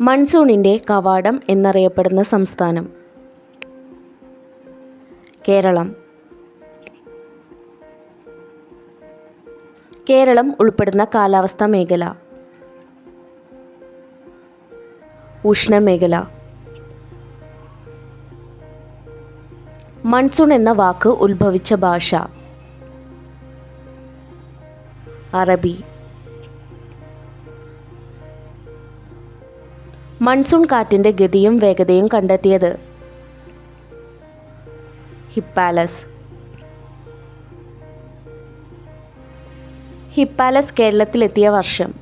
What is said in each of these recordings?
മൺസൂണിന്റെ കവാടം എന്നറിയപ്പെടുന്ന സംസ്ഥാനം. കേരളം. കേരളം ഉൾപ്പെടുന്ന കാലാവസ്ഥാ മേഖല. ഉഷ്ണമേഖല. മൺസൂൺ എന്ന വാക്ക് ഉത്ഭവിച്ച ഭാഷ. അറബി. മൺസൂൺ കാറ്റിന്റെ ഗതിയും വേഗതയും കണ്ടെത്തിയത്. ഹിപ്പാലസ്. ഹിപ്പാലസ് കേരളത്തിലെത്തിയ വർഷം.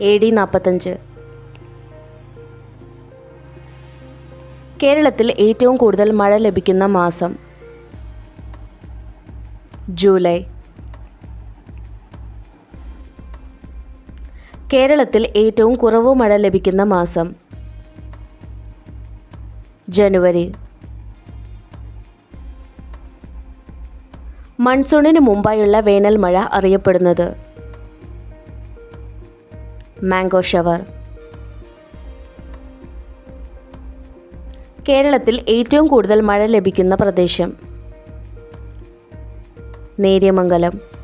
എ ഡി നാൽപ്പത്തഞ്ച് കേരളത്തിൽ ഏറ്റവും കൂടുതൽ മഴ ലഭിക്കുന്ന മാസം ജൂലൈ. കേരളത്തിൽ ഏറ്റവും കുറവ് മഴ ലഭിക്കുന്ന മാസം. ജനുവരി. മൺസൂണിന് മുമ്പായുള്ള വേനൽ മഴ അറിയപ്പെടുന്നത്. Mango shower. കേരളത്തിൽ ഏറ്റവും കൂടുതൽ മഴ ലഭിക്കുന്ന പ്രദേശം. നേര്യമംഗലം.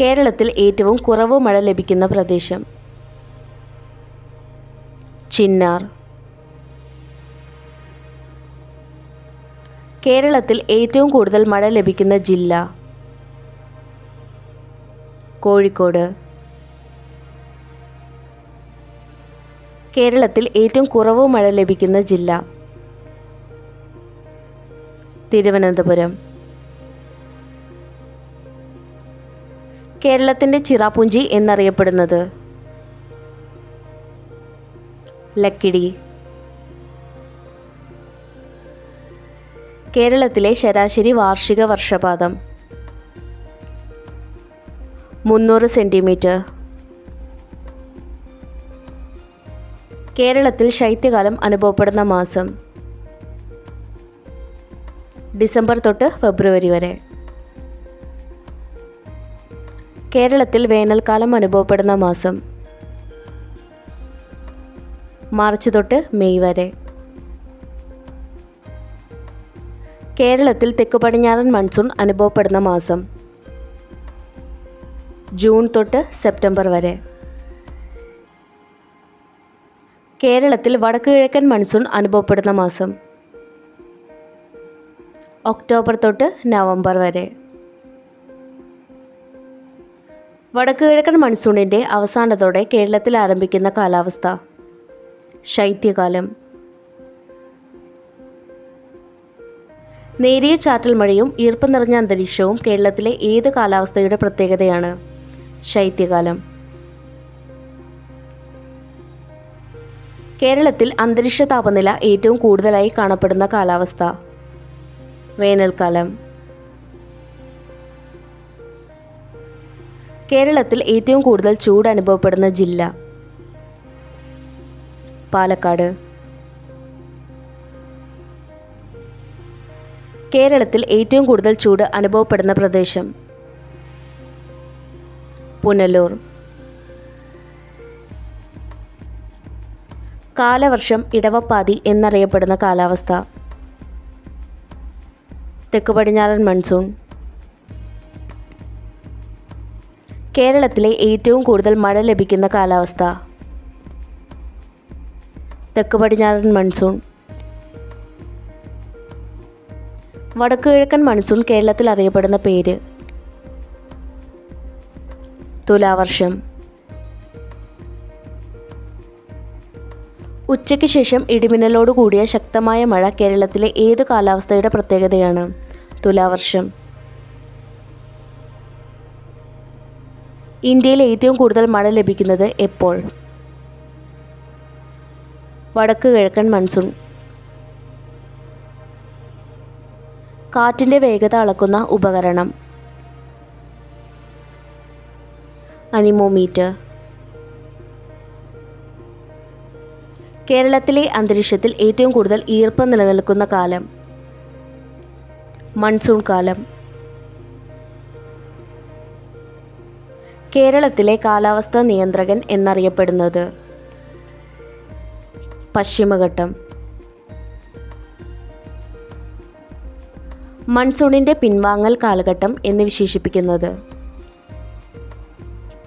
കേരളത്തിൽ ഏറ്റവും കുറവ് മഴ ലഭിക്കുന്ന പ്രദേശം? ചിന്നാർ. കേരളത്തിൽ ഏറ്റവും കൂടുതൽ മഴ ലഭിക്കുന്ന ജില്ല? കോഴിക്കോട്. കേരളത്തിൽ ഏറ്റവും കുറവ് മഴ ലഭിക്കുന്ന ജില്ല? തിരുവനന്തപുരം. കേരളത്തിന്റെ ചിറാപുഞ്ചി എന്നറിയപ്പെടുന്നത്. ലക്കിടി. കേരളത്തിലെ ശരാശരി വാർഷിക വർഷപാതം മുന്നൂറ് സെന്റിമീറ്റർ കേരളത്തിൽ ശൈത്യകാലം അനുഭവപ്പെടുന്ന മാസം ഡിസംബർ തൊട്ട് ഫെബ്രുവരി വരെ. കേരളത്തിൽ വേനൽക്കാലം അനുഭവപ്പെടുന്ന മാസം. മാർച്ച് തൊട്ട് മെയ് വരെ. കേരളത്തിൽ തെക്കു പടിഞ്ഞാറൻ മൺസൂൺ അനുഭവപ്പെടുന്ന മാസം. ജൂൺ തൊട്ട് സെപ്റ്റംബർ വരെ. കേരളത്തിൽ വടക്കു കിഴക്കൻ മൺസൂൺ അനുഭവപ്പെടുന്ന മാസം. ഒക്ടോബർ തൊട്ട് നവംബർ വരെ. വടക്ക് കിഴക്കൻ മൺസൂണിന്റെ അവസാനത്തോടെ കേരളത്തിൽ ആരംഭിക്കുന്ന കാലാവസ്ഥ. ശൈത്യകാലം. നേരിയ ചാറ്റൽ മഴയും ഈർപ്പം നിറഞ്ഞ അന്തരീക്ഷവും കേരളത്തിലെ ഏത് കാലാവസ്ഥയുടെ പ്രത്യേകതയാണ്? ശൈത്യകാലം. കേരളത്തിൽ അന്തരീക്ഷ താപനില ഏറ്റവും കൂടുതലായി കാണപ്പെടുന്ന കാലാവസ്ഥ. വേനൽക്കാലം. കേരളത്തിൽ ഏറ്റവും കൂടുതൽ ചൂട് അനുഭവപ്പെടുന്ന ജില്ല? പാലക്കാട്. കേരളത്തിൽ ഏറ്റവും കൂടുതൽ ചൂട് അനുഭവപ്പെടുന്ന പ്രദേശം? പുനലൂർ. കാലവർഷം ഇടവപ്പാതി എന്നറിയപ്പെടുന്ന കാലാവസ്ഥ? തെക്ക് പടിഞ്ഞാറൻ മൺസൂൺ. കേരളത്തിലെ ഏറ്റവും കൂടുതൽ മഴ ലഭിക്കുന്ന കാലാവസ്ഥ? തെക്ക് പടിഞ്ഞാറൻ മൺസൂൺ. വടക്കു കിഴക്കൻ മൺസൂൺ കേരളത്തിൽ അറിയപ്പെടുന്ന പേര്. തുലാവർഷം. ഉച്ചയ്ക്ക് ശേഷം ഇടിമിന്നലോട് കൂടിയ ശക്തമായ മഴ കേരളത്തിലെ ഏത് കാലാവസ്ഥയുടെ പ്രത്യേകതയാണ്? തുലാവർഷം. ഇന്ത്യയിൽ ഏറ്റവും കൂടുതൽ മഴ ലഭിക്കുന്നത് എപ്പോൾ? വടക്ക് കിഴക്കൻ മൺസൂൺ. കാറ്റിന്റെ വേഗത അളക്കുന്ന ഉപകരണം. അനിമോമീറ്റർ. കേരളത്തിലെ അന്തരീക്ഷത്തിൽ ഏറ്റവും കൂടുതൽ ഈർപ്പം നിലനിൽക്കുന്ന കാലം മൺസൂൺ കാലം. കേരളത്തിലെ കാലാവസ്ഥാ നിയന്ത്രകൻ എന്നറിയപ്പെടുന്നത്. പശ്ചിമഘട്ടം. മൺസൂണിന്റെ പിൻവാങ്ങൽ കാലഘട്ടം എന്ന് വിശേഷിപ്പിക്കുന്നത്.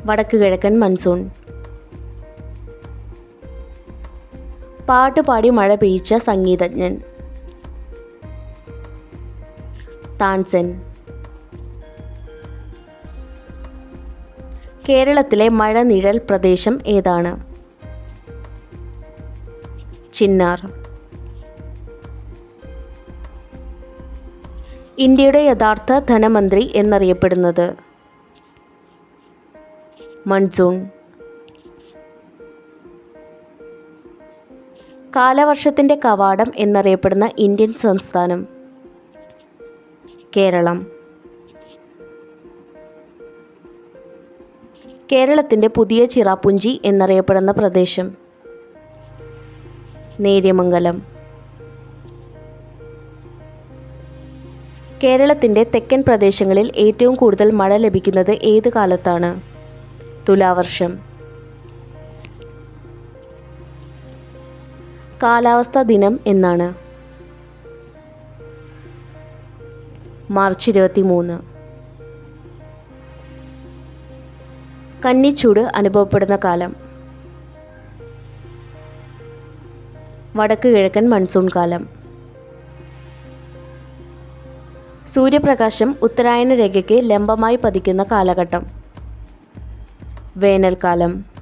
വടക്ക് കിഴക്കൻ മൺസൂൺ. പാട്ടുപാടി മഴ പെയ്ച്ച സംഗീതജ്ഞൻ. താൻസൻ. കേരളത്തിലെ മഴനിഴൽ പ്രദേശം ഏതാണ്? ചിന്നാർ. ഇന്ത്യയുടെ യഥാർത്ഥ ധനമന്ത്രി എന്നറിയപ്പെടുന്നത് മൺസൂൺ. കാലവർഷത്തിന്റെ കവാടം എന്നറിയപ്പെടുന്ന ഇന്ത്യൻ സംസ്ഥാനം കേരളം. കേരളത്തിന്റെ പുതിയ ചിറാപ്പുഞ്ചി എന്നറിയപ്പെടുന്ന പ്രദേശം. നേര്യമംഗലം. കേരളത്തിന്റെ തെക്കൻ പ്രദേശങ്ങളിൽ ഏറ്റവും കൂടുതൽ മഴ ലഭിക്കുന്നത് ഏത് കാലത്താണ്? തുലാവർഷം. കാലാവസ്ഥാ ദിനം എന്നാണ്. മാർച്ച് ഇരുപത്തി മൂന്ന് കന്നിച്ചൂട് അനുഭവപ്പെടുന്ന കാലം. വടക്ക് കിഴക്കൻ മൺസൂൺ കാലം. സൂര്യപ്രകാശം ഉത്തരായന രേഖയ്ക്ക് ലംബമായി പതിക്കുന്ന കാലഘട്ടം. വേനൽക്കാലം.